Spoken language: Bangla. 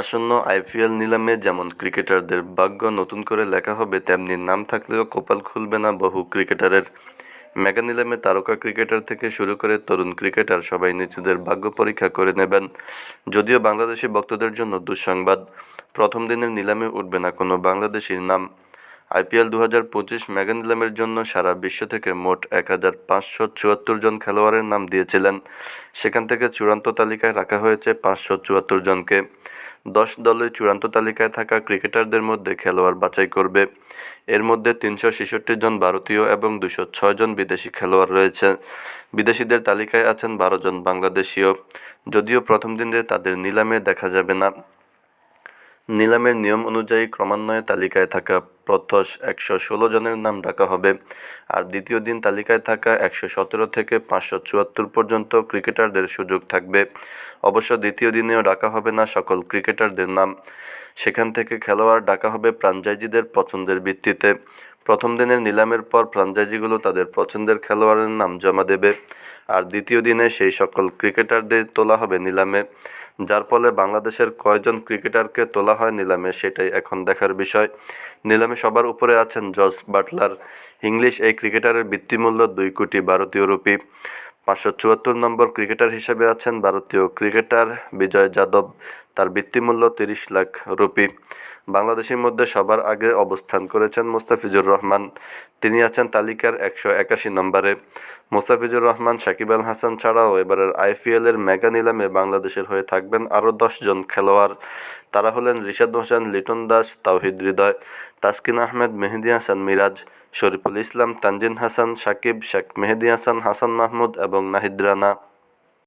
আসন্ন আইপিএল নিলামে যেমন ক্রিকেটারদের ভাগ্য নতুন করে লেখা হবে, তেমনি নাম থাকলেও কপাল খুলবে না বহু ক্রিকেটারের। মেগা নিলামে তারকা ক্রিকেটার থেকে শুরু করে তরুণ ক্রিকেটার সবাই নিজেদের ভাগ্য পরীক্ষা করে নেবেন। যদিও বাংলাদেশি ভক্তদের জন্য দুঃসংবাদ, প্রথম দিনের নিলামে উঠবে না কোনো বাংলাদেশির নাম। আইপিএল দু হাজার পঁচিশ মেগা নিলামের জন্য সারা বিশ্ব থেকে মোট এক হাজার পাঁচশো চুয়াত্তর জন খেলোয়াড়ের নাম দিয়েছিলেন। সেখান থেকে চূড়ান্ত তালিকায় রাখা হয়েছে পাঁচশো চুয়াত্তর জনকে। দশ দলের চূড়ান্ত তালিকায় থাকা ক্রিকেটারদের মধ্যে খেলোয়াড় বাছাই করবে। এর মধ্যে তিনশো ছেষট্টি জন ভারতীয় এবং দুশো ছয় জন বিদেশি খেলোয়াড় রয়েছে। বিদেশিদের তালিকায় আছেন বারো জন বাংলাদেশীয়। যদিও প্রথম দিনে তাদের নিলামে দেখা যাবে না। নিলামের নিয়ম অনুযায়ী ক্রমান্বয়ে তালিকায় থাকা প্রথম একশো ষোলো জনের নাম ডাকা হবে। আর দ্বিতীয় দিন তালিকায় থাকা একশো সতেরো থেকে পাঁচশো চুয়াত্তর পর্যন্ত ক্রিকেটারদের সুযোগ থাকবে। অবশ্য দ্বিতীয় দিনেও ডাকা হবে না সকল ক্রিকেটারদের নাম। সেখান থেকে খেলোয়াড় ডাকা হবে ফ্রাঞ্চাইজিদের পছন্দের ভিত্তিতে। প্রথম দিনের নিলামের পর ফ্রাঞ্চাইজিগুলো তাদের পছন্দের খেলোয়াড়ের নাম জমা দেবে। আর দ্বিতীয় দিনে সেই সকল ক্রিকেটারদের তোলা হবে নিলামে। যার ফলে বাংলাদেশের কয়জন ক্রিকেটারকে তোলা হয় নিলামে সেটাই এখন দেখার বিষয়। নিলামে সবার উপরে আছেন জস বাটলার। ইংলিশ এই ক্রিকেটারের বৃত্তিমূল্য দুই কোটি ভারতীয় রুপি। পাঁচশো চুয়াত্তর নম্বর ক্রিকেটার হিসেবে আছেন ভারতীয় ক্রিকেটার বিজয় যাদব। তার বৃত্তিমূল্য তিরিশ লাখ রুপি। বাংলাদেশের মধ্যে সবার আগে অবস্থান করেছেন মোস্তাফিজুর রহমান। তিনি আছেন তালিকার একশো একাশি নম্বরে। মোস্তাফিজুর রহমান সাকিব আল হাসান ছাড়াও এবারের আইপিএলের মেগা নিলামে বাংলাদেশের হয়ে থাকবেন আরও দশজন খেলোয়াড়। তারা হলেন রিশাদ হোসেন, লিটন দাস, তাওহিদ হৃদয়, তাসকিন আহমেদ, মেহেদি হাসান, মিরাজ, শরীফুল ইসলাম, তানজিন হাসান সাকিব শেখ মেহেদি হাসান হাসান মাহমুদ এবং নাহিদ রানা।